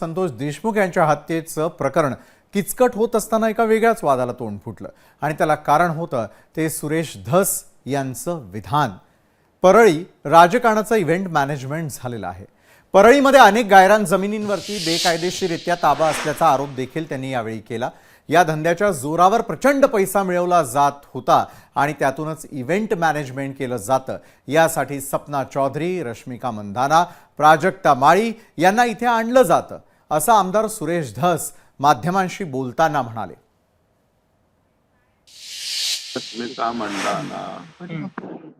संतोष देशमुख यांच्या हत्येचं प्रकरण किचकट होत असताना एका वेगळ्याच वादाला तोंड फुटलं. आणि त्याला कारण होतं ते सुरेश धस यांचं विधान. परळी राजकारणाचं इव्हेंट मॅनेजमेंट झालेलं आहे. परळीमध्ये अनेक गायरान जमिनींवरती बेकायदेशीरित्या ताबा असल्याचा आरोप देखील त्यांनी यावेळी केला. या धंद्याच्या जोरावर प्रचंड पैसा मिळवला जात होता आणि त्यातूनच इव्हेंट मॅनेजमेंट केलं जातं. यासाठी सपना चौधरी रश्मिका मंधाना प्राजक्ता माळी यांना इथे आणलं जातं. असं आमदार सुरेश धस माध्यमांशी बोलताना म्हणाले. मंडाना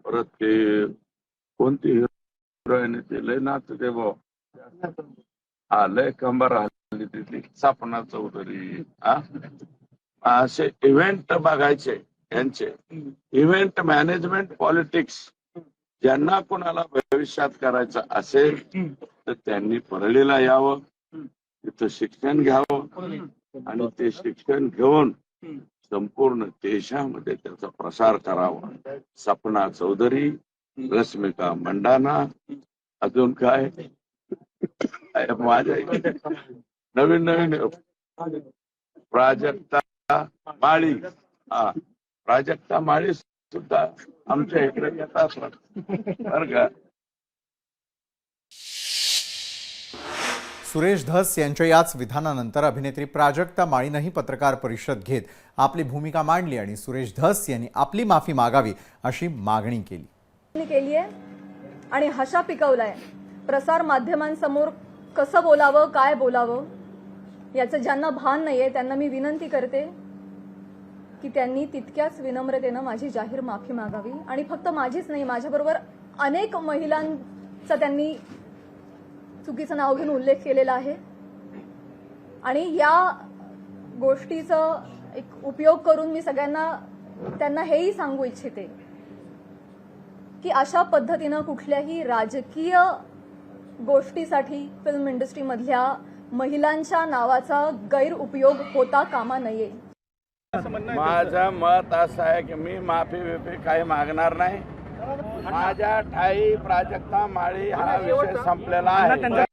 परत ते कोणती हिरोईन ते लय नाच ते भाऊ. हा लय कंबर हल्ली तिथली. सपना चौधरी हा? असे इव्हेंट बघायचे यांचे. इव्हेंट मॅनेजमेंट पॉलिटिक्स ज्यांना कोणाला भविष्यात करायचं असेल तर त्यांनी परळीला यावं. तिथं शिक्षण घ्यावं आणि ते शिक्षण घेऊन संपूर्ण देशामध्ये त्याचा प्रसार करावा. सपना चौधरी रश्मिका मंडाना अजून काय? माझ्या नवीन नवीन प्राजक्ता माळी. हा प्राजक्ता माळी सुद्धा आमच्या इकडे येतात. बरं का? सुरेश धस यांच्या याच विधानानंतर अभिनेत्री प्राजक्ता माळीनंही पत्रकार परिषद घेत आपली भूमिका मांडली आणि सुरेश धस यांनी आपली माफी मागावी अशी मागणी केली. केली आहे आणि हशा पिकवलाय. प्रसार माध्यमांसमोर कसं बोलावं काय बोलावं याचं ज्यांना भान नाहीये त्यांना मी विनंती करते की त्यांनी तितक्याच विनम्रतेनं माझी जाहीर माफी मागावी. आणि फक्त माझीच नाही माझ्याबरोबर अनेक महिलांचा त्यांनी चुकीचं नाव घेऊन उल्लेख केलेला आहे. आणि या गोष्टीचं एक उपयोग करून मी सगळ्यांना त्यांना हेही सांगू इच्छिते की अशा पद्धतीनं कुठल्याही राजकीय गोष्टीसाठी फिल्म इंडस्ट्रीमधल्या महिलांच्या नावाचा गैरउपयोग होता कामा नये. माझं मत असं आहे की मी माफी बिफी काही मागणार नाही. माझ्या ठाई प्राजक्ता माळी हा विषय संपलेला आहे.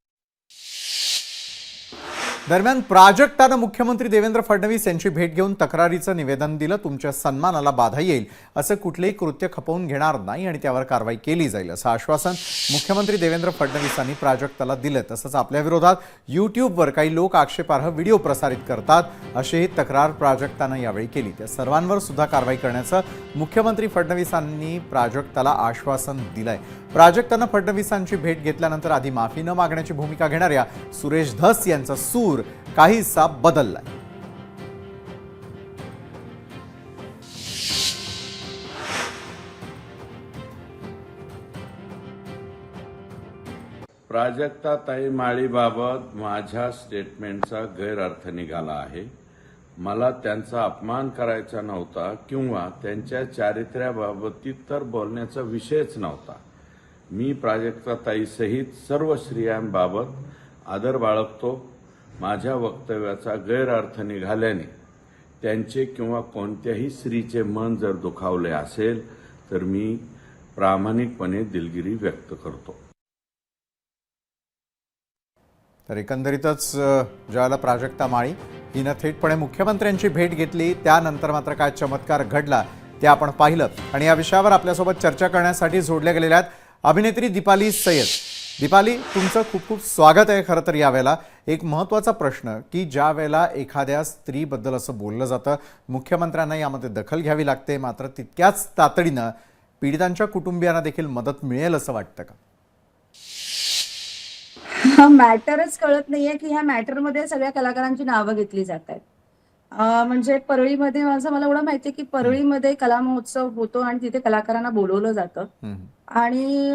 दरम्यान प्राजक्तानं मुख्यमंत्री देवेंद्र फडणवीस यांची भेट घेऊन तक्रारीचं निवेदन दिलं. तुमच्या सन्मानाला बाधा येईल. असं कुठलेही कृत्य खपवून घेणार नाही आणि त्यावर कारवाई केली जाईल असं आश्वासन मुख्यमंत्री देवेंद्र फडणवीसांनी प्राजक्ताला दिलं. तसंच आपल्या विरोधात यूट्यूबवर काही लोक आक्षेपार्ह व्हिडिओ प्रसारित करतात अशीही तक्रार प्राजक्तानं यावेळी केली. त्या सर्वांवर सुद्धा कारवाई करण्याचं मुख्यमंत्री फडणवीसांनी प्राजक्ताला आश्वासन दिलंय. प्राजक्तानं फडणवीसांची भेट घेतल्यानंतर आधी माफी न मागण्याची भूमिका घेणाऱ्या सुरेश धस यांचा सूर काहीसा बदललाय. प्राजक्ता ताई माळीबाबत माझ्या स्टेटमेंटचा गैरअर्थ निघाला आहे. मला त्यांचा अपमान करायचा नव्हता किंवा त्यांच्या चारित्र्याबाबतीत तर बोलण्याचा विषयच नव्हता. मी प्राजक्ता ताईसहित सर्व स्त्रियांबाबत आदर बाळगतो. माझ्या वक्तव्याचा गैरअर्थ निघाल्याने त्यांचे किंवा कोणत्याही स्त्रीचे मन जर दुखावले असेल तर मी प्रामाणिकपणे दिलगिरी व्यक्त करतो. तर एकंदरीतच ज्याला ज्यावेळेला प्राजक्ता माळी हिनं थेटपणे मुख्यमंत्र्यांची भेट घेतली त्यानंतर मात्र काय चमत्कार घडला ते आपण पाहिलं. आणि या विषयावर आपल्यासोबत चर्चा करण्यासाठी जोडल्या गेलेल्या आहेत अभिनेत्री दीपाली सय्यद. दीपाली तुमचं खूप खूप स्वागत आहे खरं तर यावेळेला. एक महत्त्वाचा प्रश्न की ज्या वेळेला एखाद्या स्त्रीबद्दल असं बोललं जातं मुख्यमंत्र्यांना यामध्ये दखल घ्यावी लागते मात्र तितक्याच तातडीनं पीडितांच्या कुटुंबियांना देखील मदत मिळेल असं वाटतं का? हा मॅटरच कळत नाहीये की ह्या मॅटरमध्ये सगळ्या कलाकारांची नावं घेतली जात आहेत. म्हणजे परळीमध्ये माझं मला एवढं माहितीये की परळीमध्ये कला महोत्सव होतो आणि तिथे कलाकारांना बोलवलं जातं. आणि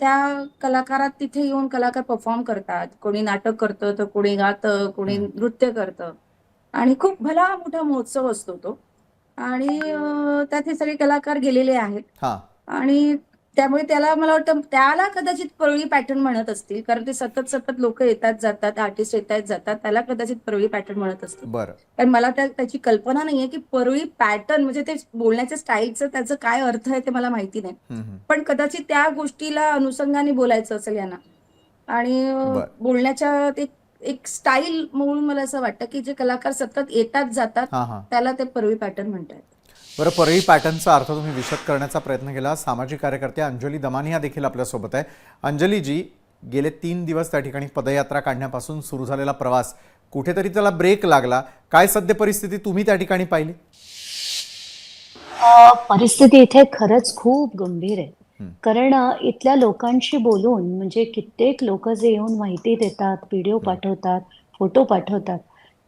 त्या कलाकारात तिथे येऊन कलाकार परफॉर्म करतात. कोणी नाटक करतं तर कोणी गातं कोणी. नृत्य करतं. आणि खूप भला मोठा महोत्सव असतो तो. आणि त्यात हे सगळे कलाकार गेलेले आहेत. आणि त्यामुळे त्याला मला वाटतं त्याला कदाचित परळी पॅटर्न म्हणत असतील कारण ते सतत सतत लोक येतात जातात आर्टिस्ट येतात जातात त्याला कदाचित परळी पॅटर्न म्हणत असतील. बरं. कारण मला त्या त्याची कल्पना नाहीये की परळी पॅटर्न म्हणजे ते बोलण्याच्या स्टाईलचं त्याचं काय अर्थ आहे ते मला माहिती नाही. पण कदाचित त्या गोष्टीला अनुषंगाने बोलायचं असेल यांना. आणि. बोलण्याच्या ते एक स्टाईल म्हणून मला असं वाटतं की जे कलाकार सतत येतात जातात त्याला ते परळी पॅटर्न म्हणतात. बरं परळी पॅटर्नचा अर्थ तुम्ही विशद करण्याचा प्रयत्न केला. सामाजिक कार्यकर्ते अंजली दमानिया देखील आपल्यासोबत आहे. अंजलीजी गेले तीन दिवस त्या ठिकाणी पदयात्रा काढण्यापासून सुरू झालेला प्रवास कुठेतरी त्याला ब्रेक लागला. काय सद्य परिस्थिती तुम्ही त्या ठिकाणी पाहिली? परिस्थिती इथे खरंच खूप गंभीर आहे. कारण इथल्या लोकांशी बोलून म्हणजे कित्येक लोक जे येऊन माहिती देतात व्हिडिओ पाठवतात फोटो पाठवतात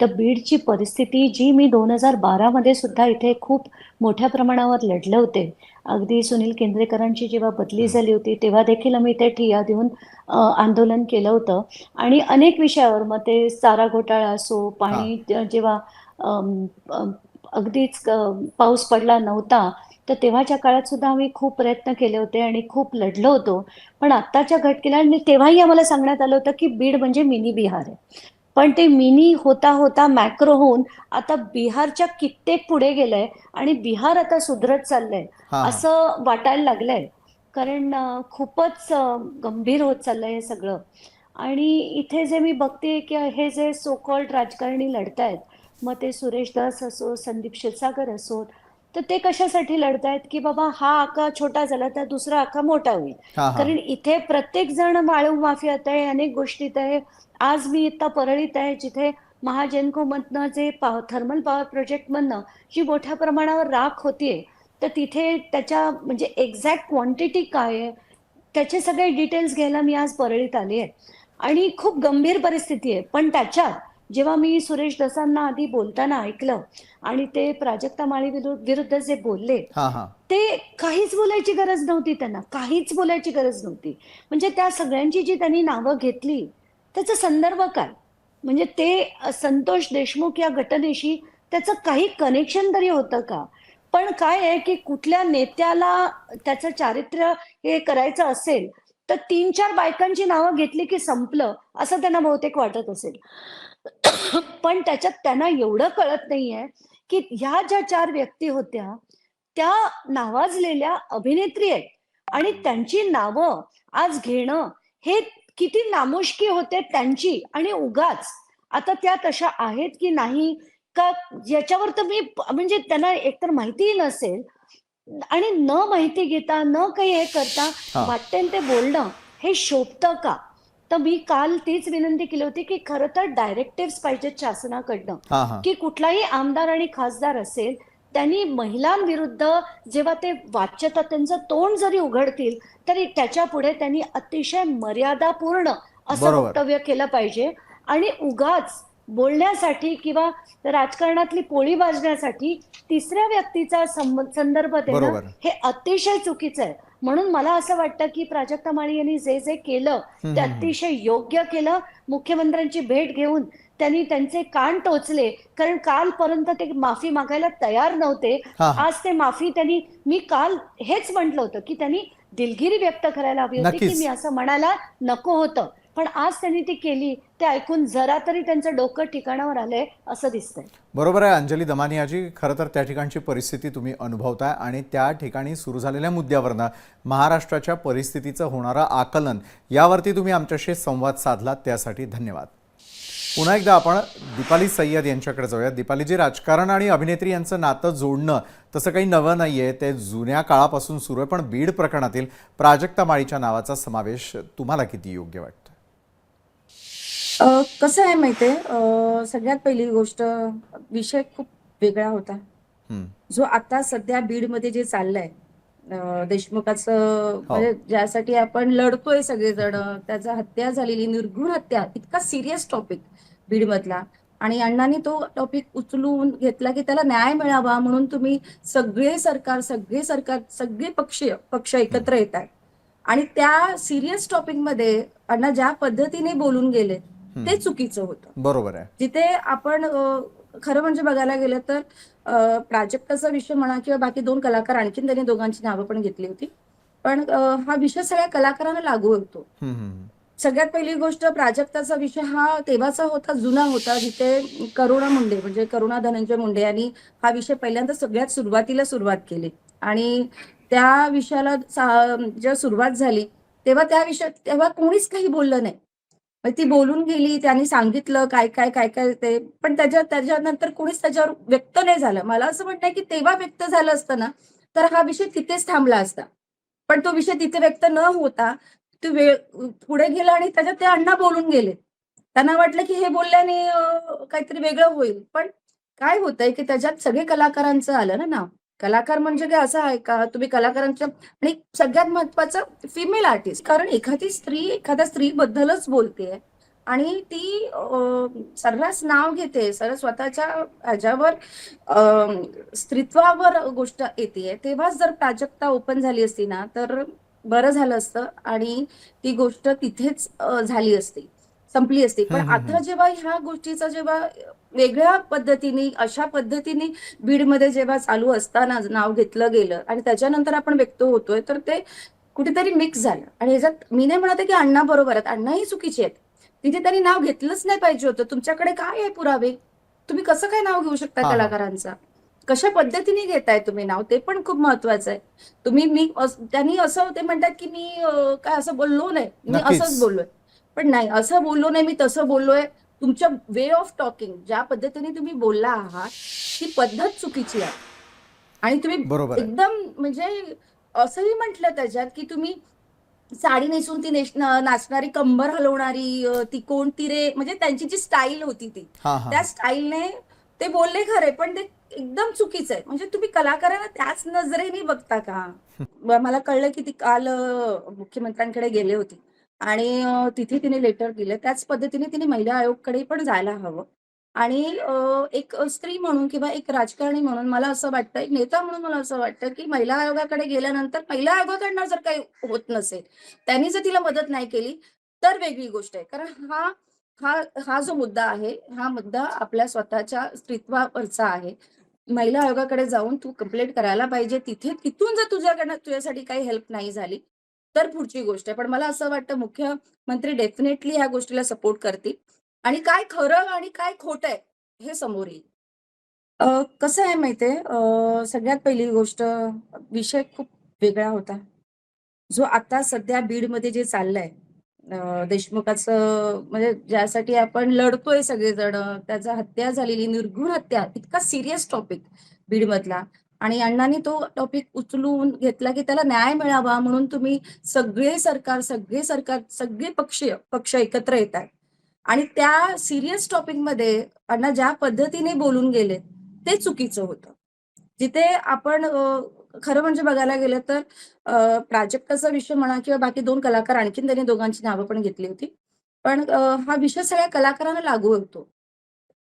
तर बीडची परिस्थिती जी मी दोन हजार बारामध्ये सुद्धा इथे खूप मोठ्या प्रमाणावर लढले होते. अगदी सुनील केंद्रेकरांची जेव्हा बदली झाली होती तेव्हा देखील आम्ही इथे ठिय्या देऊन आंदोलन केलं होतं. आणि अनेक विषयावर मग ते चारा घोटाळा असो पाणी जेव्हा अगदीच पाऊस पडला नव्हता तर तेव्हाच्या काळात सुद्धा आम्ही खूप प्रयत्न केले होते आणि खूप लढलो होतो. पण आत्ताच्या घटकेला आणि तेव्हाही आम्हाला सांगण्यात आलं होतं की बीड म्हणजे मिनी बिहार आहे. पण ते मिनी होता होता मॅक्रो होऊन आता बिहारच्या कित्येक पुढे गेलंय आणि बिहार आता सुधरत चाललंय असं वाटायला लागलंय. कारण खूपच गंभीर होत चाललंय हे सगळं. आणि इथे जे मी बघते की हे जे सोकॉल्ड राजकारणी लढतायत मग ते सुरेश दास असो संदीप क्षीरसागर असोत तर ते कशासाठी लढतायत की बाबा हा आका छोटा झाला तर दुसरा आका मोठा होईल. कारण इथे प्रत्येक जण वाळू माफियात आहे अनेक गोष्टीत आहे. आज मी इथं परळीत आहे जिथे महाजेनकोमधनं जे पा थर्मल पॉवर प्रोजेक्टमधनं जी मोठ्या प्रमाणावर राख होतीये तर तिथे त्याच्या म्हणजे एक्झॅक्ट क्वांटिटी काय आहे त्याचे सगळे डिटेल्स घ्यायला मी आज परळीत आली आहे आणि खूप गंभीर परिस्थिती आहे पण त्याच्यात जेव्हा मी सुरेश दसांना आधी बोलताना ऐकलं आणि ते प्राजक्ता माळी विरुद्ध जे बोलले ते काहीच बोलायची गरज नव्हती त्यांना काहीच बोलायची गरज नव्हती. म्हणजे त्या सगळ्यांची जी त्यांनी नावं घेतली त्याचा संदर्भ काय? म्हणजे ते संतोष देशमुख या घटनेशी त्याचं काही कनेक्शन तरी होतं का? पण काय आहे की कुठल्या नेत्याला त्याचं चारित्र्य हे करायचं असेल तर तीन चार बायकांची नावं घेतली की संपलं असं त्यांना बहुतेक वाटत असेल. पण त्याच्यात त्यांना एवढं कळत नाहीये की ह्या ज्या चार व्यक्ती होत्या त्या नावाजलेल्या अभिनेत्री आहेत. आणि त्यांची नावं आज घेणं हे किती नामुष्की होते त्यांची आणि उगाच. आता त्या तशा आहेत की नाही? का याच्यावर तर मी म्हणजे त्यांना एकतर माहितीही नसेल आणि न माहिती घेता न काही हे करता. वाटते ते बोलणं हे शोभतं का? तर मी काल तीच विनंती केली होती की खरं तर डायरेक्टिव्ह पाहिजेत शासनाकडनं की कुठलाही आमदार आणि खासदार असेल त्यांनी महिलांविरुद्ध जेव्हा ते वाच्यता त्यांचं तोंड जरी उघडतील तरी त्याच्या पुढे त्यांनी अतिशय मर्यादापूर्ण असं. वक्तव्य केलं पाहिजे आणि उगाच बोलण्यासाठी किंवा राजकारणातली पोळी वाजण्यासाठी तिसऱ्या व्यक्तीचा संदर्भ देणं. हे अतिशय चुकीचं आहे म्हणून मला असं वाटतं की प्राजक्ता माळी यांनी जे जे केलं ते अतिशय योग्य केलं. मुख्यमंत्र्यांची भेट घेऊन त्यांनी त्यांचे कान टोचले. कारण कालपर्यंत ते माफी मागायला तयार नव्हते. आज ते माफी त्यांनी मी काल हेच म्हटलं होतं की त्यांनी दिलगिरी व्यक्त करायला हवी होती की. मी असं म्हणायला नको होतं. पण आज त्यांनी ती केली ते ऐकून जरा तरी त्यांचं डोकं ठिकाणावर आलंय असं दिसतंय. बरोबर आहे अंजली दमानियाजी. खरं तर त्या ठिकाणची परिस्थिती तुम्ही अनुभवताय आणि त्या ठिकाणी सुरू झालेल्या मुद्द्यावरनं महाराष्ट्राच्या परिस्थितीचं होणारं आकलन यावरती तुम्ही आमच्याशी संवाद साधलात त्यासाठी धन्यवाद. पुन्हा एकदा आपण दीपाली सय्यद यांच्याकडे जाऊया दीपालीजी राजकारण आणि अभिनेत्री यांचं नातं जोडणं तसं काही नवं नाही आहे ते जुन्या काळापासून सुरू आहे पण बीड प्रकरणातील प्राजक्ता माळीच्या नावाचा समावेश तुम्हाला किती योग्य वाटतं? कसं आहे माहितीये? सगळ्यात पहिली गोष्ट विषय खूप वेगळा होता. हं. जो आता सध्या बीडमध्ये जे चाललंय देशमुखाचं म्हणजे ज्यासाठी आपण लढतोय सगळेजण त्याचा हत्या झालेली निर्घृण हत्या इतका सिरियस टॉपिक बीडमधला. आणि अण्णांनी तो टॉपिक उचलून घेतला की त्याला न्याय मिळावा म्हणून तुम्ही सगळे सरकार सगळे सरकार सगळे पक्ष पक्ष एकत्र येत आहेत आणि त्या सिरियस टॉपिकमध्ये अण्णा ज्या पद्धतीने बोलून गेले ते चुकीचं होतं. बरोबर आहे. जिथे आपण खरं म्हणजे बघायला गेलं तर प्राजक्ताचा विषय म्हणा किंवा बाकी दोन कलाकार आणखीन त्यांनी दोघांची नावं पण घेतली होती. पण हा विषय सगळ्या कलाकारांना लागू होतो. सगळ्यात पहिली गोष्ट प्राजक्ताचा विषय हा तेव्हाचा होता जुना होता जिथे करुणा मुंडे म्हणजे करुणा धनंजय मुंडे यांनी हा विषय पहिल्यांदा सगळ्यात सुरुवातीला सुरुवात केली. आणि त्या विषयाला जेव्हा सुरुवात झाली तेव्हा त्या विषय तेव्हा कोणीच काही बोललं नाही. ती बोलून गेली त्यांनी सांगितलं काय काय काय काय ते. पण त्याच्या त्याच्यानंतर कोणीच त्याच्यावर व्यक्त नाही झालं. मला असं म्हणणं आहे की तेव्हा व्यक्त झालं असतं ना तर हा विषय तिथेच थांबला असता. पण तो विषय तिथे व्यक्त न होता तो वेळ पुढे गेला आणि त्याच्यात ते अण्णा बोलून गेले. त्यांना वाटलं की हे बोलल्याने काहीतरी वेगळं होईल. पण काय होतंय की त्याच्यात सगळे कलाकारांचं आलं ना नाव. कलाकार म्हणजे काय असं आहे का? तुम्ही कलाकारांच्या आणि सगळ्यात महत्वाचं फिमेल आर्टिस्ट कारण एखादी स्त्री एखाद्या स्त्रीबद्दलच बोलते आणि ती सर्रास नाव घेते सर्व स्वतःच्या ह्याच्यावर अं, स्त्रीत्वावर गोष्ट येते. तेव्हाच जर प्राजक्ता ओपन झाली असती ना तर बरं झालं असतं आणि ती गोष्ट तिथेच झाली असती संपली असती. पण आता जेव्हा ह्या गोष्टीचा जेव्हा वेगळ्या पद्धतीने अशा पद्धतीने बीडमध्ये जेव्हा चालू असताना नाव घेतलं गेलं आणि त्याच्यानंतर आपण व्यक्त होतोय तर ते कुठेतरी मिक्स झालं. आणि ह्याच्यात मी नाही म्हणते की अण्णा बरोबर आहेत. अण्णाही चुकीचे आहेत. तिथे त्यांनी नाव घेतलंच नाही पाहिजे होतं. तुमच्याकडे काय आहे पुरावे? तुम्ही कसं काय नाव घेऊ शकता. कलाकारांचा? कशा पद्धतीने घेताय तुम्ही नाव? ते पण खूप महत्वाचं आहे. तुम्ही मी त्यांनी असं ते म्हणतात की मी काय असं बोललो नाही. मी. असंच बोललोय. पण नाही असं बोललो नाही मी तसं बोललोय. तुमच्या वे ऑफ टॉकिंग ज्या पद्धतीने तुम्ही बोलला आहात ती पद्धत चुकीची आहे. आणि तुम्ही बरोबर आहे. एकदम म्हणजे असंही म्हटलं त्याच्यात की तुम्ही साडी नेसून ती नेस न- नाचणारी कंबर हलवणारी अं, ती कोणती रे म्हणजे त्यांची जी स्टाईल होती ती. हा हा. त्या स्टाईलने ते बोलले खरे पण ते एकदम चुकीचं आहे. म्हणजे तुम्ही कलाकारांना त्याच नजरेने बघता का? ब- मला कळलं की ती काल अं, मुख्यमंत्र्यांकडे गेले होते. आणि तिथे तिने लेटर दिले. त्याच पद्धतीने तिने महिला आयोगकडे पण जायला हवं. आणि एक स्त्री म्हणून किंवा एक राजकारणी म्हणून मला असं वाटतं एक नेता म्हणून मला असं वाटतं की महिला आयोगाकडे गेल्यानंतर महिला आयोगाकडनं जर काही होत नसेल त्यांनी जर तिला मदत नाही केली तर वेगळी गोष्ट आहे. कारण हा हा हा जो मुद्दा आहे हा मुद्दा आपल्या स्वतःच्या स्त्रीत्वावरचा आहे. महिला आयोगाकडे जाऊन तू कंप्लेंट करायला पाहिजे. तिथे तिथून जर तुझ्याकडनं तुझ्यासाठी काही हेल्प नाही झाली तर पुढची गोष्ट आहे. पण मला असं वाटतं मुख्यमंत्री डेफिनेटली ह्या गोष्टीला सपोर्ट करतील. आणि काय खरं आणि काय खोटं आहे हे समोर येईल. कसं आहे माहितीये सगळ्यात पहिली गोष्ट विषय खूप वेगळा होता. जो आता सध्या बीडमध्ये जे चाललंय देशमुखाचं म्हणजे ज्यासाठी आपण लढतोय सगळेजण त्याचा हत्या झालेली निर्घृण हत्या इतका सिरियस टॉपिक बीडमधला आणि अण्णांनी तो टॉपिक उचलून घेतला की त्याला न्याय मिळावा म्हणून तुम्ही सगळे सरकार सगळे सरकार सगळे पक्षीय पक्ष एकत्र येत आहेत. आणि त्या सिरियस टॉपिकमध्ये अण्णा ज्या पद्धतीने बोलून गेले ते चुकीचं होतं. जिथे आपण खरं म्हणजे बघायला गेलं तर प्राजक्ताचा विषय म्हणा किंवा बाकी दोन कलाकार आणखीन त्यांनी दोघांची नावं पण घेतली होती. पण हा विषय सगळ्या कलाकारांना लागू होतो.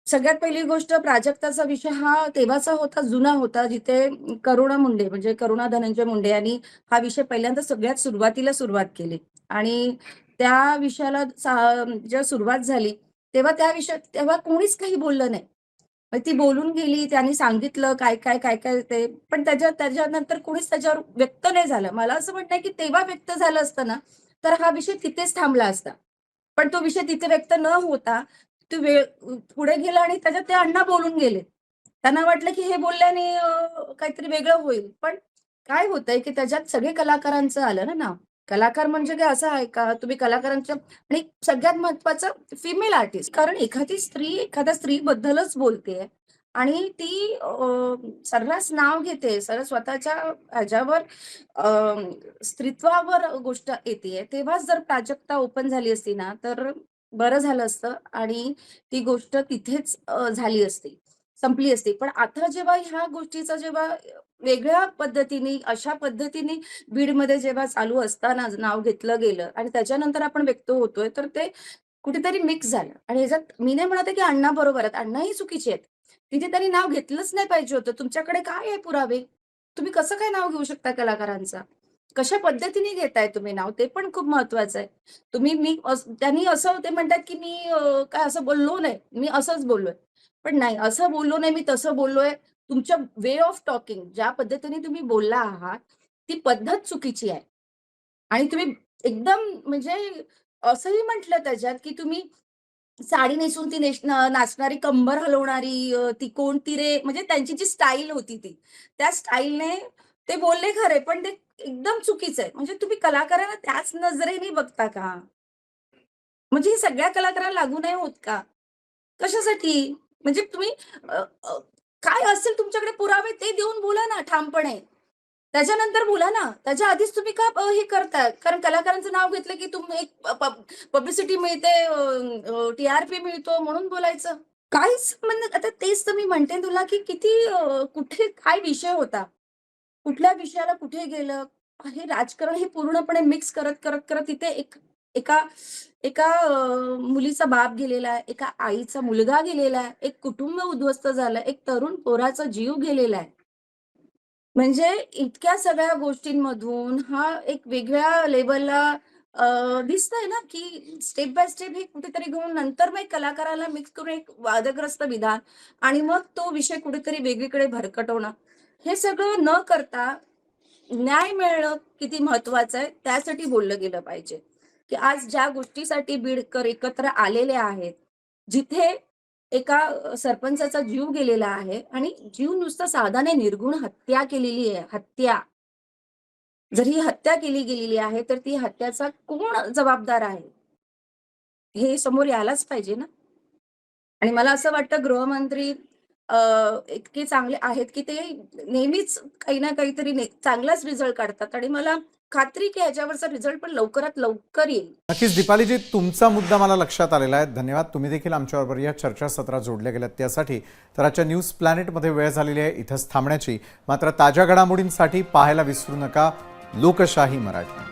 सगळ्यात पहिली गोष्ट प्राजक्ताचा विषय हा तेव्हाचा होता जुना होता जिथे करुणा मुंडे म्हणजे करुणा धनंजय मुंडे यांनी हा विषय पहिल्यांदा सगळ्यात सुरुवातीला सुरुवात केली. आणि त्या विषयाला जेव्हा सुरुवात झाली तेव्हा त्या विषय तेव्हा कोणीच काही बोललं नाही. ती बोलून गेली त्यांनी सांगितलं काय काय काय काय ते पण त्याच्या त्याच्यानंतर कोणीच त्याच्यावर व्यक्त नाही झालं. मला असं म्हणणं आहे की तेव्हा व्यक्त झालं असतं ना तर हा विषय तिथेच थांबला असता. पण तो विषय तिथे व्यक्त न होता तो वेळ पुढे गेला आणि त्याच्यात ते अण्णा बोलून गेले. त्यांना वाटलं की हे बोलल्याने काहीतरी वेगळं होईल. पण काय होतंय की त्याच्यात सगळे कलाकारांचं आलं ना नाव. कलाकार म्हणजे काय असं आहे का? तुम्ही कलाकारांच्या आणि सगळ्यात महत्वाचं फिमेल आर्टिस्ट कारण एखादी स्त्री एखाद्या स्त्रीबद्दलच बोलते आणि ती सर्रास नाव घेते सर स्वतःच्या ह्याच्यावर स्त्रीत्वावर गोष्ट येते. तेव्हाच जर प्राजक्ता ओपन झाली असती ना तर बरं झालं असतं आणि ती गोष्ट तिथेच झाली असती संपली असती. पण आता जेव्हा ह्या गोष्टीचा जेव्हा वेगळ्या पद्धतीने अशा पद्धतीने बीडमध्ये जेव्हा चालू असताना नाव घेतलं गेलं आणि त्याच्यानंतर आपण व्यक्त होतोय तर ते कुठेतरी मिक्स झालं. आणि ह्याच्यात मी नाही म्हणते की अण्णा बरोबर आहेत. अण्णाही चुकीचे आहेत. तिथे त्यांनी नाव घेतलंच नाही पाहिजे होतं. तुमच्याकडे काय आहे पुरावे? तुम्ही कसं काय नाव घेऊ शकता कलाकारांचा? कशा पद्धतीने घेताय तुम्ही नाव? ते पण खूप महत्वाचं आहे. तुम्ही मी त्यांनी असं ते म्हणतात की मी काय असं बोललो नाही. मी असंच बोललोय. पण नाही असं बोललो नाही मी तसं बोललोय. तुमच्या वे ऑफ टॉकिंग ज्या पद्धतीने तुम्ही बोलला आहात ती पद्धत चुकीची आहे. आणि तुम्ही एकदम म्हणजे असंही म्हटलं त्याच्यात की तुम्ही साडी नेसून ती नाचणारी कंबर हलवणारी ती कोणती रे म्हणजे त्यांची जी स्टाईल होती ती त्या स्टाईलने ते बोलले खरे पण ते एकदम चुकीचं आहे. म्हणजे तुम्ही कलाकारांना त्याच नजरेने बघता का? म्हणजे ही सगळ्या कलाकारांना लागू नाही होत का? कशासाठी? म्हणजे तुम्ही काय असेल तुमच्याकडे पुरावे ते देऊन बोला ना ठामपणे. त्याच्यानंतर बोला ना. त्याच्या आधीच तुम्ही का हे करताय? कारण कलाकारांचं नाव घेतलं की तुम्ही एक पब्लिसिटी मिळते टीआरपी मिळतो म्हणून बोलायचं. काहीच म्हणजे आता तेच तर मी म्हणते तुला की किती कुठे काय विषय होता? कुठल्या विषयाला कुठे गेलं? हे राजकारण हे पूर्णपणे मिक्स करत करत करत तिथे एक एका एका मुलीचा बाप गेलेला आहे एका आईचा मुलगा गेलेला आहे एक कुटुंब उद्ध्वस्त झालं एक तरुण पोराचा जीव गेलेला आहे. म्हणजे इतक्या सगळ्या गोष्टींमधून हा एक वेगळ्या लेवलला दिसतंय ना की स्टेप बाय स्टेप हे कुठेतरी घेऊन नंतर मग कलाकाराला मिक्स करून एक वादग्रस्त विधान आणि मग तो विषय कुठेतरी वेगळीकडे भरकटवणं. हे सगळं न करता न्याय मिळणं किती महत्वाचं आहे त्यासाठी बोललं गेलं पाहिजे. की आज ज्या गोष्टीसाठी बीडकर एकत्र आलेले आहेत जिथे एका सरपंचाचा जीव गेलेला आहे आणि जीव नुसतं साधाने निर्गुण हत्या केलेली आहे हत्या. जर ही हत्या केली गेलेली आहे तर ती हत्याचा कोण जबाबदार आहे? हे समोर यायलाच पाहिजे ना? आणि मला असं वाटतं गृहमंत्री इतके चांगले आहेत की ते नेहमीच काही ना काहीतरी ने- चांगलाच रिझल्ट काढतात. आणि मला खात्री की ह्याच्यावरचा रिझल्ट पण लवकरात लवकर येईल. नक्कीच दीपालीजी तुमचा मुद्दा मला लक्षात आलेला आहे. धन्यवाद. तुम्ही देखील आमच्याबरोबर या चर्चासत्रात जोडल्या गेल्यात त्यासाठी. तर आजच्या न्यूज प्लॅनेटमध्ये वेळ झालेली आहे इथंच थांबण्याची. मात्र ताज्या घडामोडींसाठी पाहायला विसरू नका. लोकशाही मराठी.